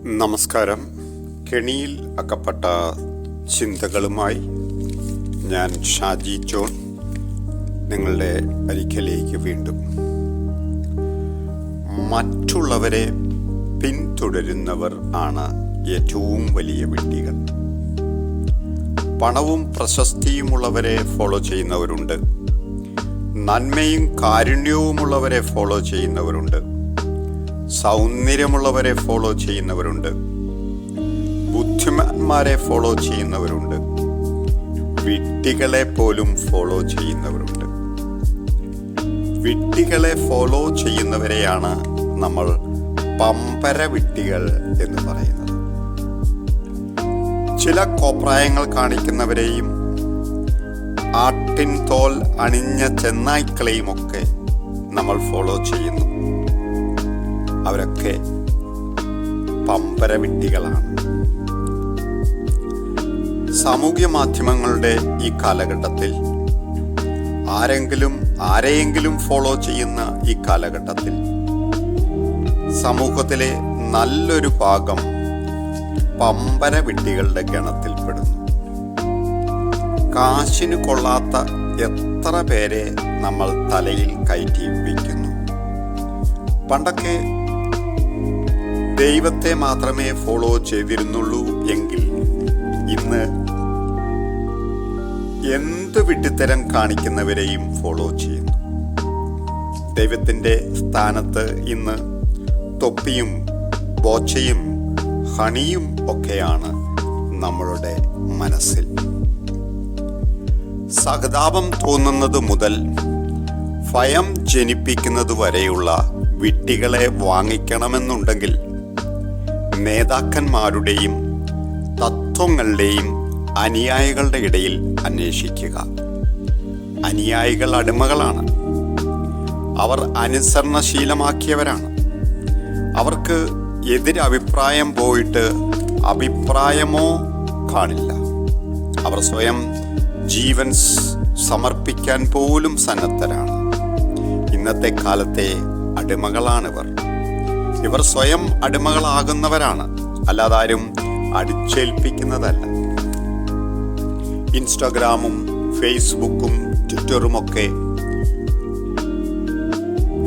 നമസ്കാരം. കെണിയിൽ അകപ്പെട്ട ചിന്തകളുമായി ഞാൻ ഷാജി ജോൺ നിങ്ങളുടെ അരിക്കലേക്ക് വീണ്ടും. മറ്റുള്ളവരെ പിന്തുടരുന്നവർ ആണ് ഏറ്റവും വലിയ വിഡ്ഢികൾ. പണവും പ്രശസ്തിയുമുള്ളവരെ ഫോളോ ചെയ്യുന്നവരുണ്ട്. നന്മയും കാരുണ്യവുമുള്ളവരെ ഫോളോ ചെയ്യുന്നവരുണ്ട്. സൗന്ദര്യമുള്ളവരെ ഫോളോ ചെയ്യുന്നവരുണ്ട്. ബുദ്ധിമാന്മാരെ ഫോളോ ചെയ്യുന്നവരുണ്ട്. വിട്ടികളെ പോലും ഫോളോ ചെയ്യുന്നവരുണ്ട്. വിട്ടികളെ ഫോളോ ചെയ്യുന്നവരെയാണ് നമ്മൾ പമ്പര വിഡ്ഢികൾ എന്ന് പറയുന്നത്. ചില കോപ്രായങ്ങൾ കാണിക്കുന്നവരെയും ആട്ടിൻ തോൽ അണിഞ്ഞ ചെന്നായ്ക്കളെയും ഒക്കെ നമ്മൾ ഫോളോ ചെയ്യുന്നു. അവരൊക്കെ പമ്പരവിട്ടികളാണ് സാമൂഹ്യ മാധ്യമങ്ങളുടെ ഈ കാലഘട്ടത്തിൽ ആരെങ്കിലും ആരെയെങ്കിലും ഫോളോ ചെയ്യുന്ന ഈ കാലഘട്ടത്തിൽ സമൂഹത്തിലെ നല്ലൊരു ഭാഗം പമ്പര വിട്ടികളുടെ ഗണത്തിൽപ്പെടുന്നു കാശിന് കൊള്ളാത്ത എത്ര പേരെ നമ്മൾ തലയിൽ കയറ്റി വയ്ക്കുന്നു പണ്ടൊക്കെ ദൈവത്തെ മാത്രമേ ഫോളോ ചെയ്തിരുന്നുള്ളൂ എങ്കിൽ ഇന്ന് എന്ത് വിട്ടിത്തരം കാണിക്കുന്നവരെയും ഫോളോ ചെയ്യുന്നു. ദൈവത്തിന്റെ സ്ഥാനത്ത് ഇന്ന് തൊപ്പിയും ബോച്ചയും ഹണിയും ഒക്കെയാണ് നമ്മളുടെ മനസ്സിൽ. സഹതാപം തോന്നുന്നത് മുതൽ ഭയം ജനിപ്പിക്കുന്നത് വരെയുള്ള വിട്ടികളെ വാങ്ങിക്കണമെന്നുണ്ടെങ്കിൽ നേതാക്കന്മാരുടെയും തത്വങ്ങളുടെയും അനുയായികളുടെ ഇടയിൽ അന്വേഷിക്കുക. അനുയായികൾ അടിമകളാണ്. അവർ അനുസരണശീലമാക്കിയവരാണ്. അവർക്ക് എതിരഭിപ്രായം പോയിട്ട് അഭിപ്രായമോ കാണില്ല. അവർ സ്വയം ജീവൻ സമർപ്പിക്കാൻ പോലും സന്നദ്ധരാണ്. ഇന്നത്തെ കാലത്തെ അടിമകളാണിവർ. ഇവർ സ്വയം അടിമകളാകുന്നവരാണ്. അല്ലാതാരും അടിച്ചേൽപ്പിക്കുന്നതല്ല. ഇൻസ്റ്റാഗ്രാമും ഫേസ്ബുക്കും ട്വിറ്ററുമൊക്കെ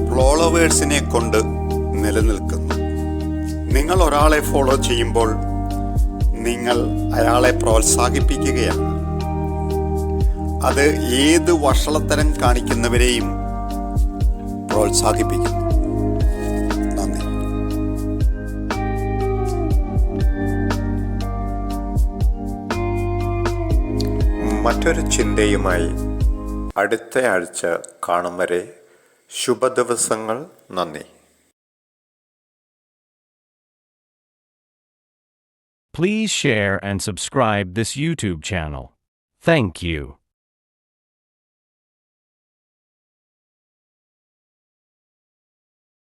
ഫോളോവേഴ്സിനെ കൊണ്ട് നിലനിൽക്കുന്നു. നിങ്ങൾ ഒരാളെ ഫോളോ ചെയ്യുമ്പോൾ നിങ്ങൾ അയാളെ പ്രോത്സാഹിപ്പിക്കുകയാണ്. അത് ഏത് വഷളത്തരം കാണിക്കുന്നവരെയും പ്രോത്സാഹിപ്പിക്കുന്നു. മറ്റൊരു ചിന്തയുമായി അടുത്ത ആഴ്ച കാണും വരെ ശുഭദിവസങ്ങൾ നന്ദി Please share and subscribe this YouTube channel. Thank you.